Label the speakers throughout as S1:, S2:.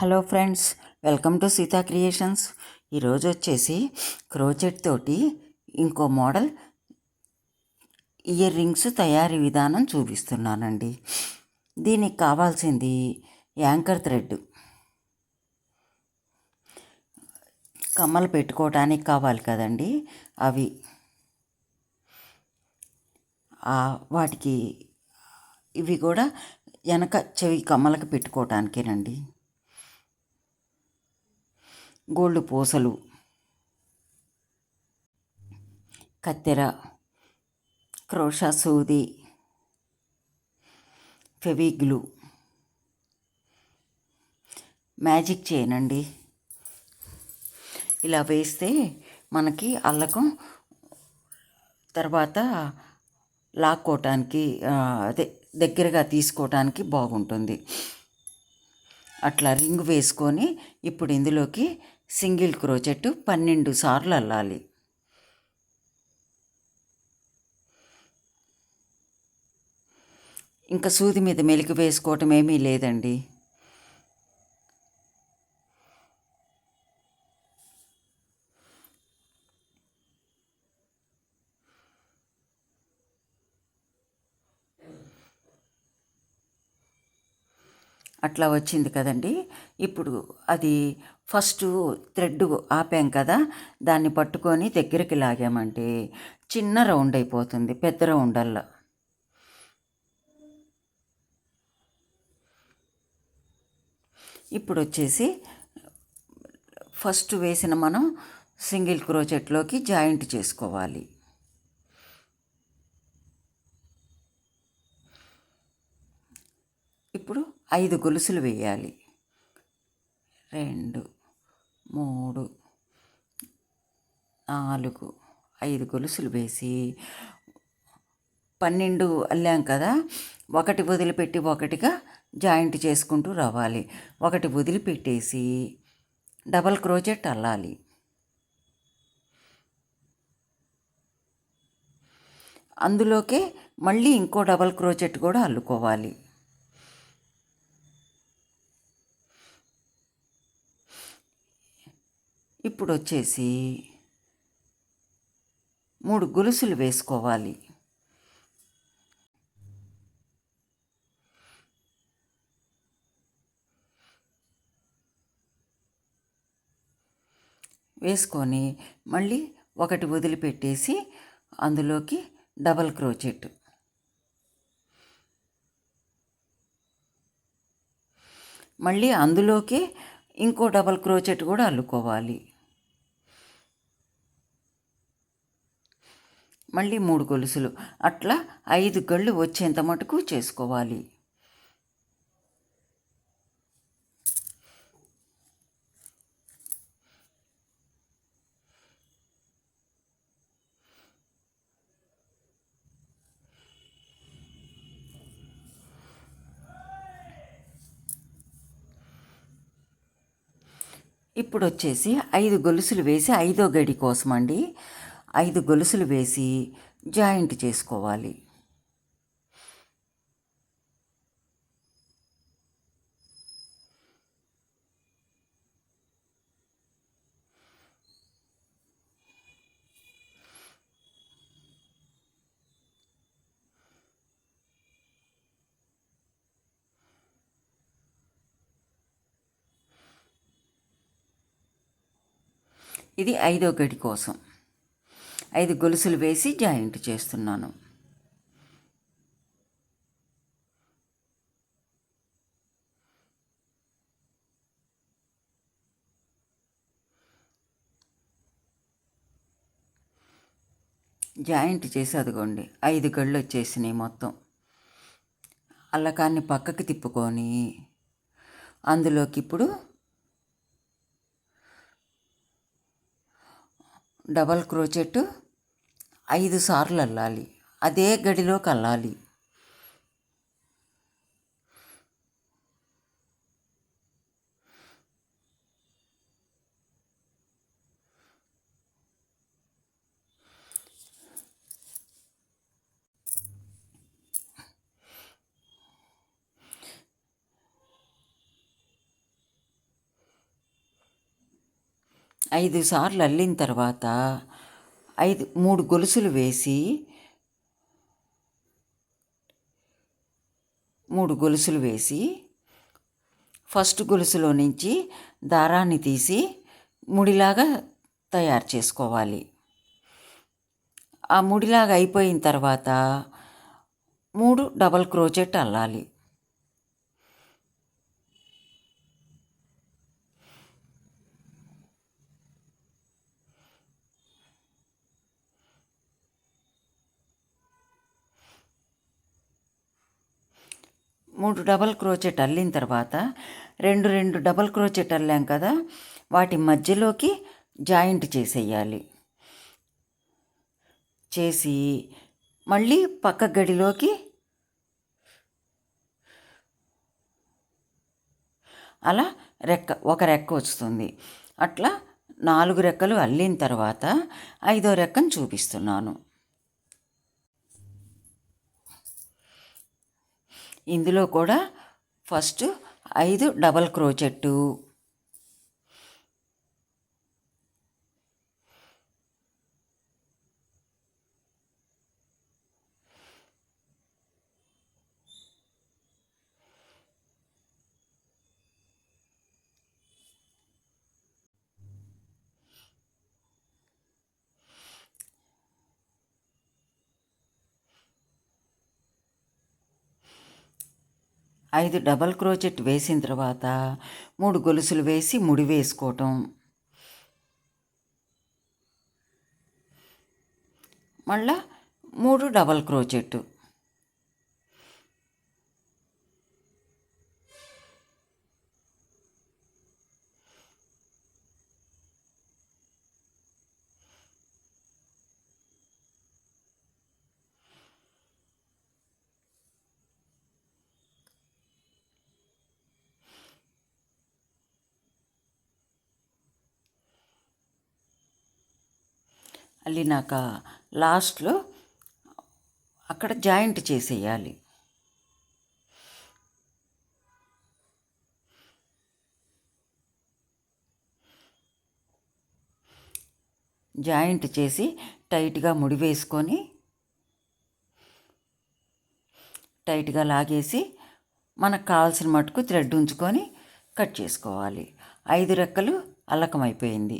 S1: Hello friends welcome to Seetha creations. ఈరోజు వచ్చేసి crochet తోటి ఇంకో మోడల్ ఇయర్ రింగ్స్ తయారీ విధానం చూపిస్తున్నానండి. దీనికి కావాల్సింది యాంకర్ థ్రెడ్. కమ్మలు పెట్టుకోవడానికి కావాలి కదండి. అవి వాటికి ఇవి కూడా వెనక చెవి కమ్మలకు పెట్టుకోవటానికేనండి. గోల్డ్ పూసలు. కత్తెర క్రోషా సూది ఫెవిగ్లు. మ్యాజిక్ చేయనండి. ఇలా వేస్తే మనకి అల్లకం తర్వాత లాక్కోవటానికి అదే దగ్గరగా తీసుకోవటానికి బాగుంటుంది. అట్లా రింగ్ వేసుకొని ఇప్పుడు ఇందులోకి సింగిల్ క్రోచెట్ పన్నెండు సార్లు అల్లాలి. ఇంకా సూది మీద మెలికి వేసుకోవటం ఏమీ లేదండి. అట్లా వచ్చింది కదండి. ఇప్పుడు అది ఫస్ట్ థ్రెడ్ ఆపాం కదా దాన్ని పట్టుకొని దగ్గరికి లాగామంటే చిన్న రౌండ్ అయిపోతుంది పెద్ద రౌండల్లా. ఇప్పుడు వచ్చేసి ఫస్ట్ వేసిన మనం సింగిల్ క్రోచెట్లోకి జాయింట్ చేసుకోవాలి ఇప్పుడు ఐదు గొలుసులు వేయాలి. రెండు మూడు నాలుగు ఐదు గొలుసులు వేసి పన్నెండు అల్లాం కదా? ఒకటి వదిలిపెట్టి ఒకటిగా జాయింట్ చేసుకుంటూ రావాలి. ఒకటి వదిలిపెట్టేసి డబల్ క్రోచెట్ అల్లాలి. అందులోకే మళ్ళీ ఇంకో డబల్ క్రోచెట్ కూడా అల్లుకోవాలి. ఇప్పుడు వచ్చేసి మూడు గొలుసులు వేసుకోవాలి. వేసుకొని మళ్ళీ ఒకటి వదిలిపెట్టేసి అందులోకి డబల్ క్రోచెట్. మళ్ళీ అందులోకి ఇంకో డబల్ క్రోచెట్ కూడా అల్లుకోవాలి. మళ్ళీ మూడు గొలుసులు. అట్లా ఐదు గళ్ళు వచ్చేంత మటుకు చేసుకోవాలి. ఇప్పుడు వచ్చేసి ఐదు గొలుసులు వేసి ఐదో గడి కోసం అండి ఐదు గొలుసులు వేసి జాయింట్ చేసుకోవాలి. ఇది ఐదో గడి కోసం. ఐదు గొలుసులు వేసి జాయింట్ చేస్తున్నాను. జాయింట్ చేసి అదిగోండి ఐదు గళ్ళు వచ్చేసినాయి మొత్తం. అల్లకాన్ని పక్కకి తిప్పుకొని అందులోకి ఇప్పుడు డబల్ క్రోచెట్ ఐదు సార్లు అల్లాలి. అదే గడిలోకి అల్లాలి ఐదు సార్లు అల్లిన తర్వాత ఐదు మూడు గొలుసులు వేసి మూడు గొలుసులు వేసి ఫస్ట్ గొలుసులో నుంచి దారాన్ని తీసి ముడిలాగా తయారు చేసుకోవాలి. ఆ ముడిలాగా అయిపోయిన తర్వాత మూడు డబల్ క్రోచెట్ అల్లాలి. మూడు డబల్ క్రోచెట్ అల్లిన తర్వాత రెండు రెండు డబల్ క్రోచెట్ అల్లాం కదా వాటి మధ్యలోకి జాయింట్ చేసేయాలి. చేసి మళ్ళీ పక్క గడిలోకి అలా రెక్క ఒక రెక్క వస్తుంది. అట్లా నాలుగు రెక్కలు అల్లిన తర్వాత ఐదో రెక్కను చూపిస్తున్నాను. ఇందులో కూడా ఫస్ట్ ఐదు డబల్ క్రోచెట్టు ఐదు డబల్ క్రోచెట్ వేసిన తర్వాత మూడు గొలుసులు వేసి ముడి వేసుకోవటం. మళ్ళా మూడు డబల్ క్రోచెట్టు. అల్లినాక లాస్ట్లో అక్కడ జాయింట్ చేసేయాలి. జాయింట్ చేసి టైట్గా ముడి వేసుకొని టైట్గా లాగేసి మనకు కావాల్సిన మటుకు థ్రెడ్ ఉంచుకొని కట్ చేసుకోవాలి. ఐదు రెక్కలు అల్లకమైపోయింది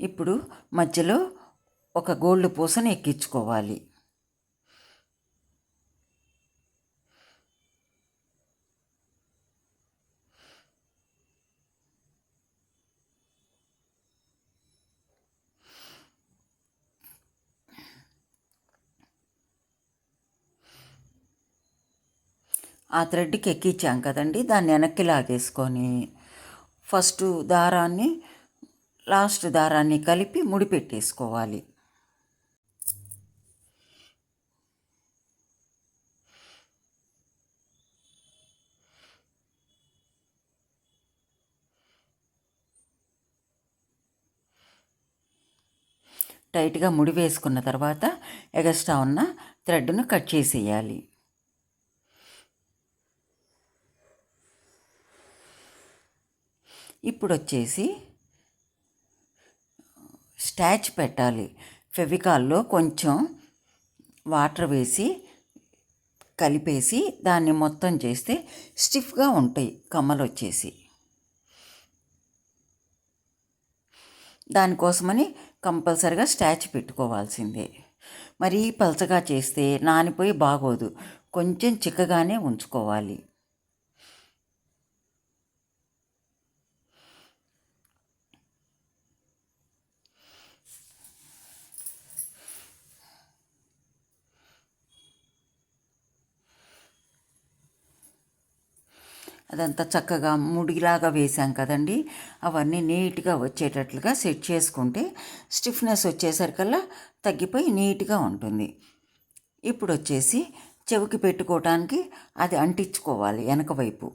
S1: ఇప్పుడు మధ్యలో ఒక గోల్డ్ పూసను ఎక్కించుకోవాలి. ఆ థ్రెడ్కి ఎక్కించాం కదండి దాన్ని వెనక్కి లాగేసుకొని. ఫస్ట్ దారాన్ని లాస్ట్ దారాన్ని కలిపి ముడిపెట్టేసుకోవాలి. టైట్గా ముడి వేసుకున్న తర్వాత ఎగస్ట్రా ఉన్న థ్రెడ్ను కట్ చేసేయాలి. ఇప్పుడు వచ్చేసి స్టాచ్ పెట్టాలి. ఫెవికాల్లో కొంచెం వాటర్ వేసి కలిపేసి దాన్ని మొత్తం చేస్తే స్టిఫ్గా ఉంటాయి కమ్మలు వచ్చేసి. దానికోసమని కంపల్సరిగా స్టాచ్ పెట్టుకోవాల్సిందే. మరీ పలచగా చేస్తే నానిపోయి బాగోదు. కొంచెం చిక్కగానే ఉంచుకోవాలి. అదంతా చక్కగా ముడిలాగా వేసాం కదండి. అవన్నీ నీట్గా వచ్చేటట్లుగా సెట్ చేసుకుంటే స్టిఫ్నెస్ వచ్చేసరికల్లా తగ్గిపోయి నీట్గా ఉంటుంది. ఇప్పుడు వచ్చేసి చెవికి పెట్టుకోవటానికి అది అంటించుకోవాలి వెనక వైపు.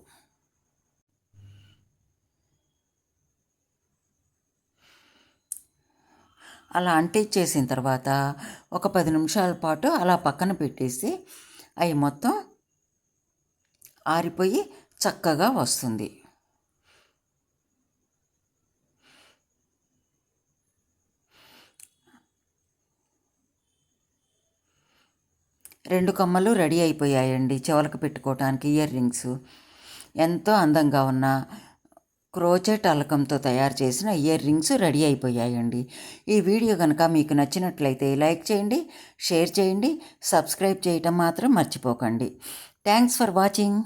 S1: అలా అంటించేసిన తర్వాత ఒక పది నిమిషాల పాటు అలా పక్కన పెట్టేసి అవి మొత్తం ఆరిపోయి చక్కగా వస్తుంది. రెండు కమ్మలు రెడీ అయిపోయాయండి. చెవులకు పెట్టుకోవటానికి ఇయర్ రింగ్స్. ఎంతో అందంగా ఉన్న క్రోచెట్ అలకంతో తయారు చేసిన ఇయర్ రింగ్స్ రెడీ అయిపోయాయండి. ఈ వీడియో కనుక మీకు నచ్చినట్లయితే లైక్ చేయండి షేర్ చేయండి సబ్స్క్రైబ్ చేయటం మాత్రం మర్చిపోకండి. Thanks for watching.